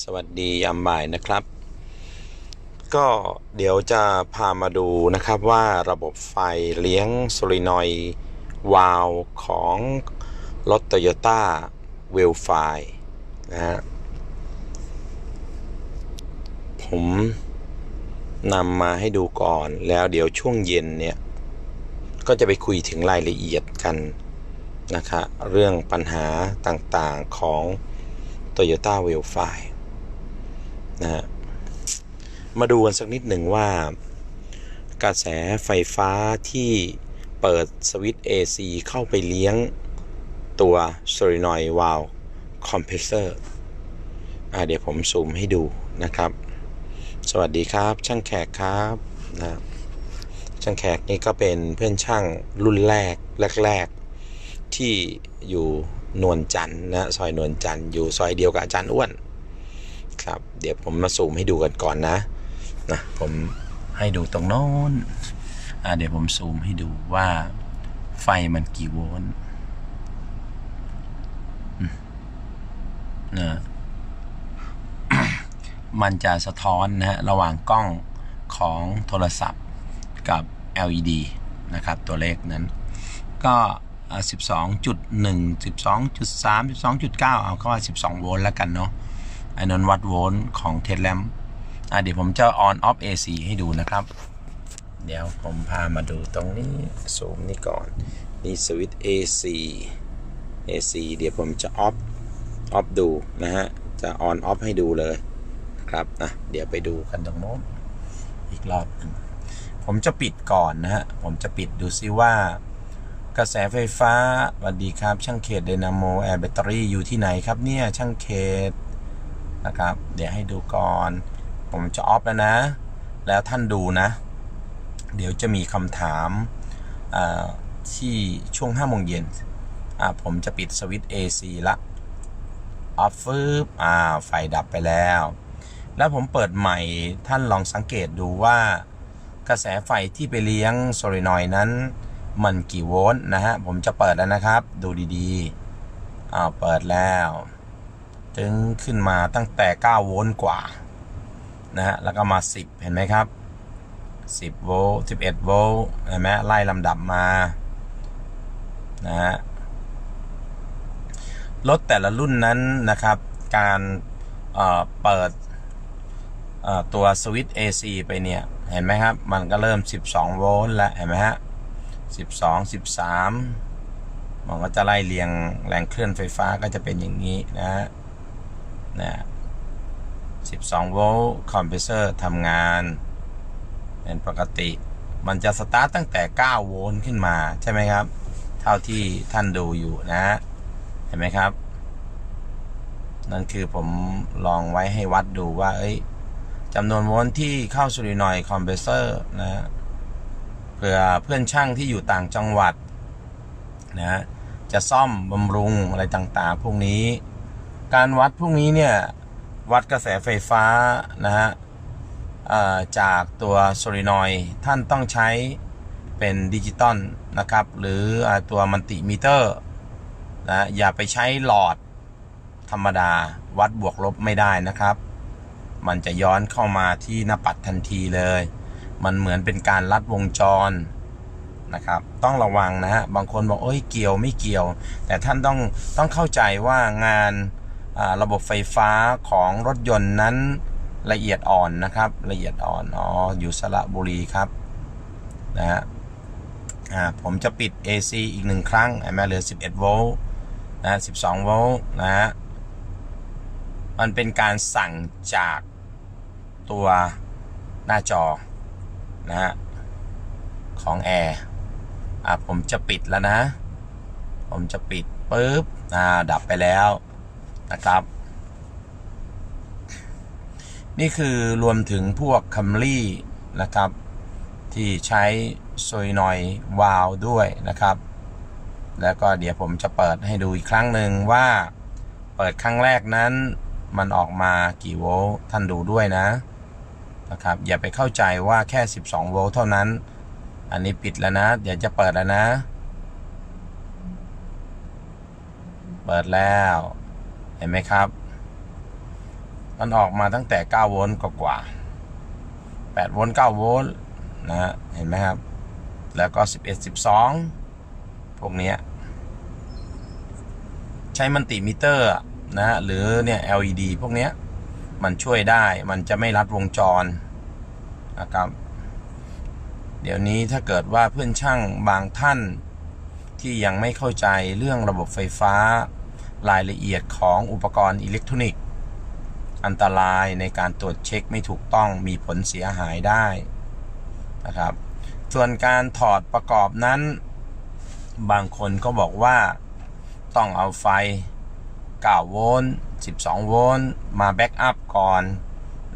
สวัสดียามบ่ายนะครับ ก็เดี๋ยวจะพามาดูนะครับว่าระบบไฟเลี้ยงโซลินอยวาลของรถ Toyota w e l f i นะฮะผมนำมาให้ดูก่อนแล้วเดี๋ยวช่วงเย็นเนี่ย ก็จะไปคุยถึงรายละเอียดกันนะคะเรื่องปัญหาต่างๆของ Toyota w e l f i นะฮะมาดูกันสักนิดหนึ่งว่า กระแสไฟฟ้าที่เปิดสวิตช์ AC เข้าไปเลี้ยงตัว solenoid valve compressor อ่าเดี๋ยวผมซูมให้ดูนะครับ สวัสดีครับ ช่างแขกครับนะช่างแขกนี่ก็เป็นเพื่อนช่างรุ่นแรกแรกๆที่อยู่นวลจันทร์นะซอยนวลจันทร์อยู่ซอยเดียวกับอาจารย์อ้วน ครับ เดี๋ยวผมมาซูมให้ดูกันก่อนนะนะผมให้ดูตรงโน้นอ่าเดี๋ยวผมซูมให้ดูว่าไฟมันกี่โวลต์อืมนะมันจะสะท้อนนะฮะระหว่างกล้องของโทรศัพท์กับ LED นะครับ ตัวเลขนั้น ก็อ่า12.1 12.3 12.9 เอาเข้าว่า 12 โวลต์แล้วกันเนาะ อันนั้นวัดโวลต์ของเทสแลมอะเดี๋ยวผมจะ on off AC ให้ดูนะครับ เดี๋ยวผมพามาดูตรงนี้ซูมนี่ก่อน นี่สวิตช์ AC AC เดี๋ยวผมจะ off off ดูนะฮะ จะ on off ให้ดูเลยนะครับนะเดี๋ยวไปดูกันตรงโน้นอีกรอบนึงผมจะปิดก่อนนะฮะ ผมจะปิดดูซิว่า กระแสไฟฟ้าสวัสดีครับ ช่างเขตไดนาโมแอร์แบตเตอรี่อยู่ที่ไหนครับเนี่ย ช่างเขต นะครับ เดี๋ยวให้ดูก่อน ผมจะออฟแล้วนะ แล้วท่านดูนะ เดี๋ยวจะมีคำถามที่ช่วง5โมงเย็นผมจะปิดสวิตช์ AC ละออฟฟึบอ่าไฟดับไปแล้ว แล้วผมเปิดใหม่ท่านลองสังเกตดูว่ากระแสไฟที่ไปเลี้ยงโซลินอยนั้น มันกี่โวลต์นะฮะ ผมจะเปิดแล้วนะครับ ดูดีๆอ่าเปิดแล้ว จึงขึ้นมาตั้งแต่ 9 โวลต์กว่านะฮะแล้วก็มา 10 เห็นไหมครับ 10 โวลต์11 โวลต์เห็นไหมไล่ลำดับมานะฮะรถแต่ละรุ่นนั้นนะครับ การเเปิดตัวสวิตช์ AC ไปเนี่ย เห็นไหมครับ มันก็เริ่ม 12 โวลต์แล้วเห็นไหมฮะ 12 13 มันก็จะไล่เรียงแรงเคลื่อนไฟฟ้าก็จะเป็นอย่างนี้นะฮะ นะ12 โวลต์คอมเพรสเซอร์ทำงานเป็นปกติ มันจะสตาร์ตตั้งแต่ 9 โวลต์ขึ้นมาใช่ไหมครับ เท่าที่ท่านดูอยู่นะ เห็นไหมครับ นั่นคือผมลองไว้ให้วัดดูว่า เอ้ยจำนวนโวลต์ที่เข้าสูรินอยคอมเพรสเซอร์นะเพื่อเพื่อนช่างที่อยู่ต่างจังหวัดนะจะซ่อมบำรุงอะไรต่างๆ พวกนี้ การวัดพวกนี้เนี่ยวัดกระแสไฟฟ้านะฮะจากตัวโซลินอยท่านต้องใช้เป็นดิจิตอลนะครับ หรือตัวมัลติมิเตอร์นะอย่าไปใช้หลอดธรรมดาวัดบวกลบไม่ได้นะครับ มันจะย้อนเข้ามาที่หน้าปัดทันทีเลย มันเหมือนเป็นการลัดวงจรนะครับ ต้องระวังนะฮะ บางคนบอกโอ้ยเกี่ยวไม่เกี่ยว แต่ท่านต้องต้องเข้าใจว่างาน ระบบไฟฟ้าของรถยนต์นั้นละเอียดอ่อนนะครับ ละเอียดอ่อนอ๋ออยู่สระบุรีครับนะฮะผมจะปิด AC อีกหนึ่งครั้งไอ้แม่เหลือ 11 โวลต์นะ12 โวลต์นะฮะมันเป็นการสั่งจากตัวหน้าจอนะฮะของแอร์อะผมจะปิดแล้วนะ ผมจะปิดปุ๊บอ่าดับไปแล้ว นะครับ นี่คือรวมถึงพวกคัมรี่นะครับ ที่ใช้โซยนอยวาลด้วยนะครับ แล้วก็เดี๋ยวผมจะเปิดให้ดูอีกครั้งหนึ่งว่าเปิดครั้งแรกนั้นมันออกมากี่โวลต์ท่านดูด้วยนะนะครับ อย่าไปเข้าใจว่าแค่ 12 โวลต์เท่านั้น อันนี้ปิดแล้วนะเดี๋ยวจะเปิดแล้วนะ เปิดแล้ว ห็นไหมครับ มันออกมาตั้งแต่ 9 โวลต์กว่าๆ8โวลต์9โวลต์นะฮะเห็นไหมครับ แล้วก็ 11 12 พวกเนี้ยใช้มันติมิเตอร์นะฮะหรือเนี่ย LED พวกเนี้ยมันช่วยได้มันจะไม่รัดวงจรนะครับ เดี๋ยวนี้ถ้าเกิดว่าเพื่อนช่างบางท่านที่ยังไม่เข้าใจเรื่องระบบไฟฟ้า รายละเอียดของอุปกรณ์อิเล็กทรอนิกส์ อันตรายในการตรวจเช็คไม่ถูกต้องมีผลเสียหายได้นะครับ ส่วนการถอดประกอบนั้น บางคนก็บอกว่าต้องเอาไฟ 9 โวลต์ 12 โวลต์ มาแบ็กอัพก่อน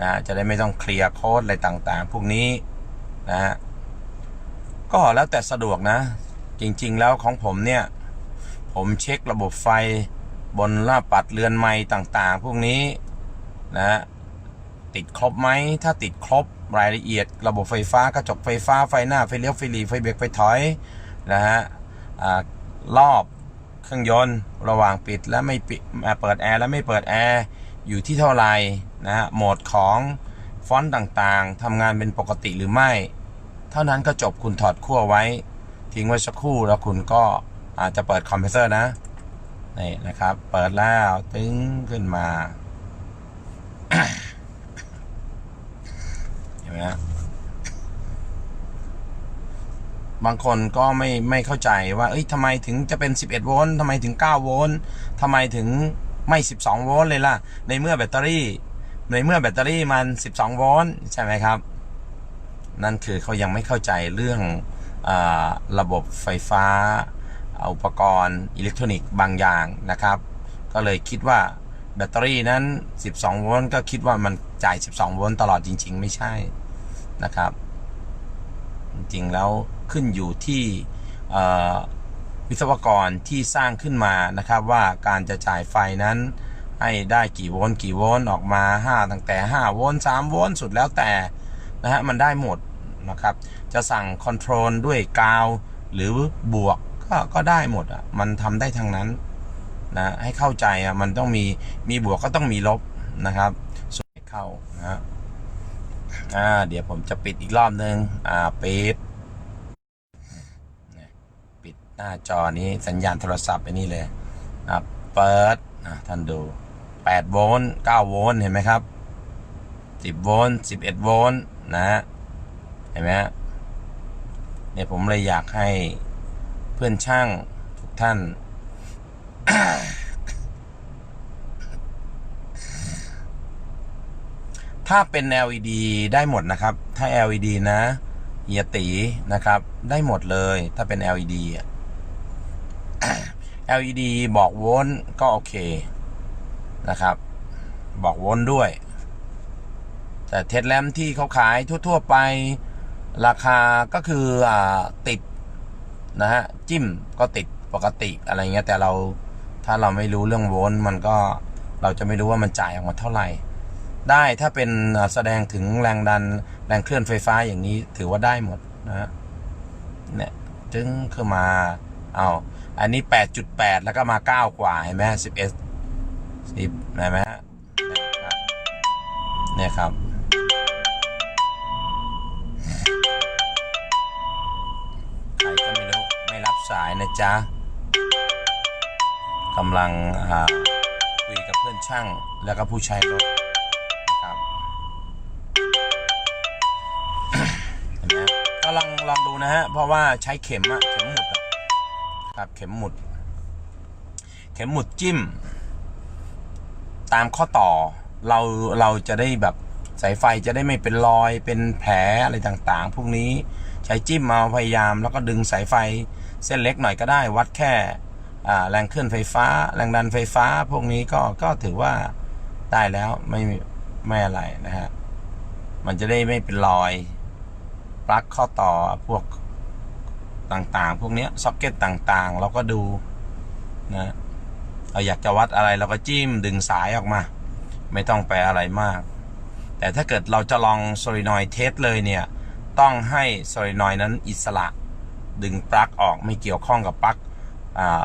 นะจะได้ไม่ต้องเคลียร์โค้ดอะไรต่างๆ พวกนี้นะฮะก็แล้วแต่สะดวกนะ จริงๆแล้วของผมเนี่ย ผมเช็คระบบไฟ บนหน้าปัดเรือนไม้ต่างๆ พวกนี้นะติดครบไหมถ้าติดครบรายละเอียด ระบบไฟฟ้ากระจกไฟฟ้าไฟหน้าไฟเลี้ยวไฟหลีไฟเบรกไฟถอยนะฮะรอบเครื่องยนต์ระหว่างปิดและไม่ปิดเปิดแอร์และไม่เปิดแอร์อยู่ที่เท่าไหร่นะฮะโหมดของฟอนต์ต่างๆทำงานเป็นปกติหรือไม่ เท่านั้นก็จบคุณถอดขั้วไว้ ทิ้งไว้สักครู่แล้วคุณก็อาจจะเปิดคอมเพรสเซอร์นะ นี่นะครับ เปิดแล้วตึงขึ้นมาเห็นไหมฮะบางคนก็ไม่ไม่เข้าใจว่าเอ้ยทำไมถึงจะเป็น 11 โวลต์ทำไมถึง 9 โวลต์ทำไมถึงไม่ 12 โวลต์เลยล่ะ ในเมื่อแบตเตอรี่ ในเมื่อแบตเตอรี่มัน 12 โวลต์ใช่ไหมครับ นั่นคือเขายังไม่เข้าใจเรื่องอระบบไฟฟ้า อุปกรณ์อิเล็กทรอนิกส์บางอย่างนะครับ ก็เลยคิดว่าแบตเตอรี่นั้น 12 โวลต์ก็คิดว่ามันจ่าย 12 โวลต์ตลอดจริง ๆ ไม่ใช่นะครับ จริงๆแล้วขึ้นอยู่ที่วิศวกรที่สร้างขึ้นมานะครับ ว่าการจะจ่ายไฟนั้นให้ได้กี่โวลต์กี่โวลต์ออกมา 5 ตั้งแต่ 5 โวลต์3โวลต์สุดแล้วแต่นะฮะมันได้หมดนะครับ จะสั่งคอนโทรลด้วยกาว หรือบวก ก็ก็ได้หมดอะมันทำได้ทั้งนั้นนะให้เข้าใจอะมันต้องมีมีบวกก็ต้องมีลบนะครับส่วนเข้านะฮะอ่าเดี๋ยวผมจะปิดอีกรอบนึงอ่าปิดปิดหน้าจอนี้สัญญาณโทรศัพท์ไอ้นี่เลยนะเปิดอะท่านดู8โวลต์9โวลต์เห็นไหมครับ 10โวลต์11โวลต์นะเห็นไหมฮะเนี่ยผมเลยอยากให้ เพื่อนช่างทุกท่าน ถ้าเป็น LED ได้หมดนะครับ ถ้า LED นะเฮียตีนะครับ ได้หมดเลยถ้าเป็น LED อะ LED บอกโวลต์ก็โอเคนะครับ บอกโวลต์ด้วย แต่เทสแลมที่เขาขายทั่ว ๆ ไปราคาก็คืออติด นะฮะ จิ้มก็ติดปกติอะไรเงี้ยแต่เราถ้าเราไม่รู้เรื่องโวลต์มันก็เราจะไม่รู้ว่ามันจ่ายออกมาเท่าไหร่ ได้ถ้าเป็นแสดงถึงแรงดันแรงเคลื่อนไฟฟ้าอย่างนี้ถือว่าได้หมดนะฮะเนี่ยจึงขึ้นมาเอาอันนี้ 8.8 แล้วก็มา 9 กว่าเห็นไหม11 10เห็นไหมฮะเนี่ยครับ สายนะจ๊ะกำลังคุยกับเพื่อนช่างแล้วก็ผู้ใช้รถนะครับเห็นไหมก็ลองลองดูนะฮะ เพราะว่าใช้เข็มอะเข็มหมุดครับเข็มหมุด เข็มหมุดจิ้ม ตามข้อต่อเราเราจะได้แบบสายไฟจะได้ไม่เป็นรอยเป็นแผลอะไรต่างๆ พวกนี้ ใช้จิ้มมาพยายาม แล้วก็ดึงสายไฟเส้นเล็กหน่อยก็ได้ วัดแค่แรงเคลื่อนไฟฟ้า แรงดันไฟฟ้า พวกนี้ก็ก็ถือว่าได้แล้วไม่ไม่อะไรนะฮะมันจะได้ไม่เป็นรอยปลั๊กข้อต่อพวกต่างๆ พวกนี้ซ็อกเก็ตต่างๆ เราก็ดูนะเราอยากจะวัดอะไรเราก็จิ้มดึงสายออกมา ไม่ต้องไปอะไรมาก แต่ถ้าเกิดเราจะลองโซลินอยด์เทสเลยเนี่ย ต้องให้โซลินอยนั้นอิสระดึงปลั๊กออกไม่เกี่ยวข้องกับปลั๊ก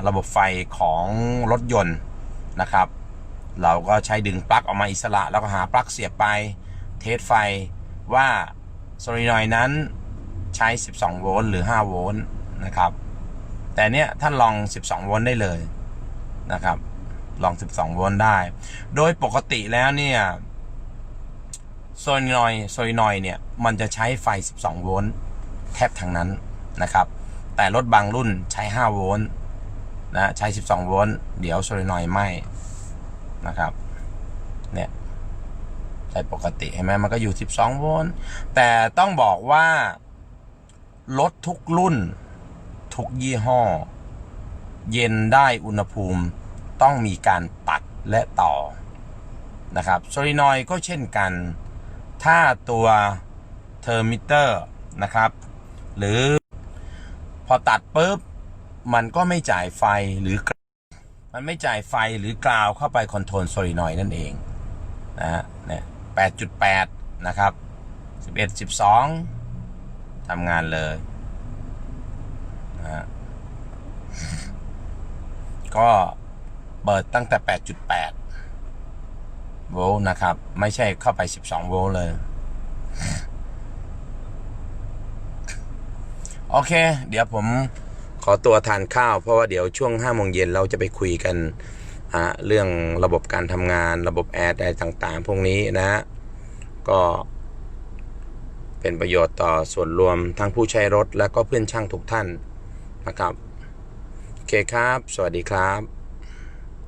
ระบบไฟของรถยนต์นะครับ เราก็ใช้ดึงปลั๊กออกมาอิสระ แล้วก็หาปลั๊กเสียบไปเทสไฟว่าโซลินอยนั้นใช้ 12 โวลต์หรือ 5 โวลต์นะครับ แต่เนี้ยท่านลอง 12 โวลต์ได้เลยนะครับ ลอง 12 โวลต์ได้ โดยปกติแล้วเนี่ย โซลินอยโซลินอยเนี่ย มันจะใช้ไฟ 12 โวลต์แทบทั้งนั้นนะครับ แต่รถบางรุ่นใช้ 5 โวลต์นะใช้ 12 โวลต์เดี๋ยวโซลินอยไหม้นะครับเนี่ยใช้ปกติเห็นไหมมันก็อยู่ 12 โวลต์แต่ต้องบอกว่า รถทุกรุ่น ทุกยี่ห้อ เย็นได้อุณหภูมิต้องมีการตัดและต่อนะครับโซลินอยก็เช่นกัน ถ้าตัวเทอร์มิเตอร์นะครับ หรือพอตัดปุ๊บ มันก็ไม่จ่ายไฟหรือ มันไม่จ่ายไฟหรือกราวเข้าไปคอนโทรลโซลินอยนั่นเองนะฮะเนี่ย8.8นะครับ11 12ทำงานเลยนะฮะก็เปิดตั้งแต่ 8.8 โวลต์นะครับ ไม่ใช่เข้าไป 12 โวลต์เลย โอเค เดี๋ยวผมขอตัวทานข้าว เพราะว่าเดี๋ยวช่วง5โมงเย็นเราจะไปคุยกันอะเรื่องระบบการทำงานระบบแอร์อะไรต่างๆ พวกนี้นะ ก็เป็นประโยชน์ต่อส่วนรวมทั้งผู้ใช้รถและก็เพื่อนช่างทุกท่านนะครับ โอเคครับ สวัสดีครับ